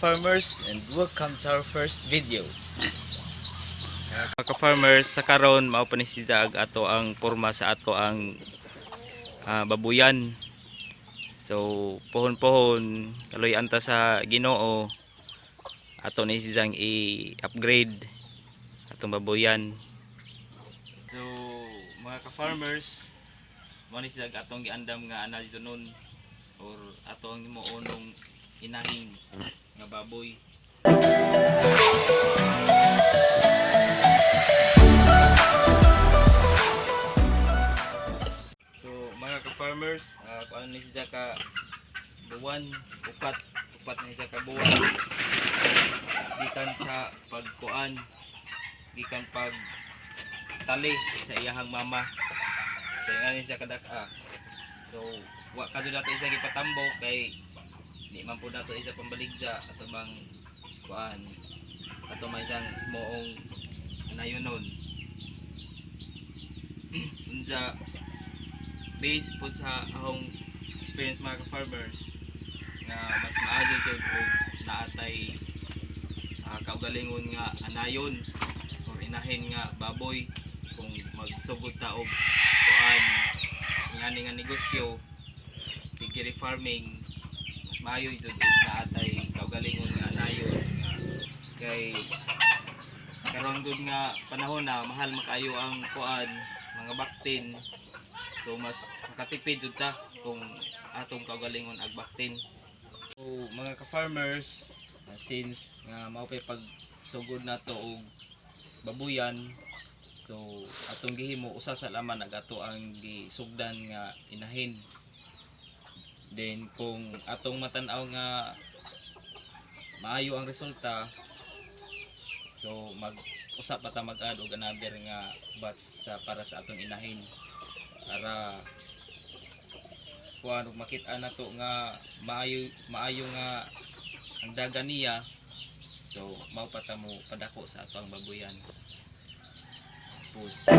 ka-farmers and welcome to our first video. Mga ka-farmers, sa karon mao pa ni si Jag ato ang porma sa ato ang ah, babuyan. So pohon-pohon kaloy anta sa Ginoo ato ni si Zang i-upgrade atong babuyan. So mga ka-farmers, mo ni si Jag atong giandam nga ana dito nun or ato ang inahing nga baboy. So mga ka-farmers, uh, kung ano ni siya ka buwan, upat, upat na siya ka buwan. Gikan sa pagkuan, gikan pag tali sa iyahang mama. So nga ni siya kadaka. So wa kadto dato isa gipatambo kay di man po dato isa pambaligya ato bang kuan ato may isang moong nayunon. Unja based po sa akong experience mga ka-farmers nga mas maayo jud og naatay uh, kaugalingon nga anayon or inahin nga baboy kung magsugod ta og kuan ngani nga negosyo piggery farming mas maayo jud og naatay kaugalingon nga nga kay karon gud nga panahon na mahal makayo ang kuan mga baktin So mas makatipid jud ta kung atong kagalingon ag baktin. So mga ka-farmers, uh, since nga mao pay pag sugod nato og babuyan, so atong gihimo usa sa laman nagato ang gisugdan nga inahin. Then kung atong matan-aw nga maayo ang resulta, so mag usap ta mag-add og another nga batch sa para sa atong inahin. Para kuan makita na to nga maayo maayo nga ang daga niya. So mao pa padako sa ato ang baboyan. Pus.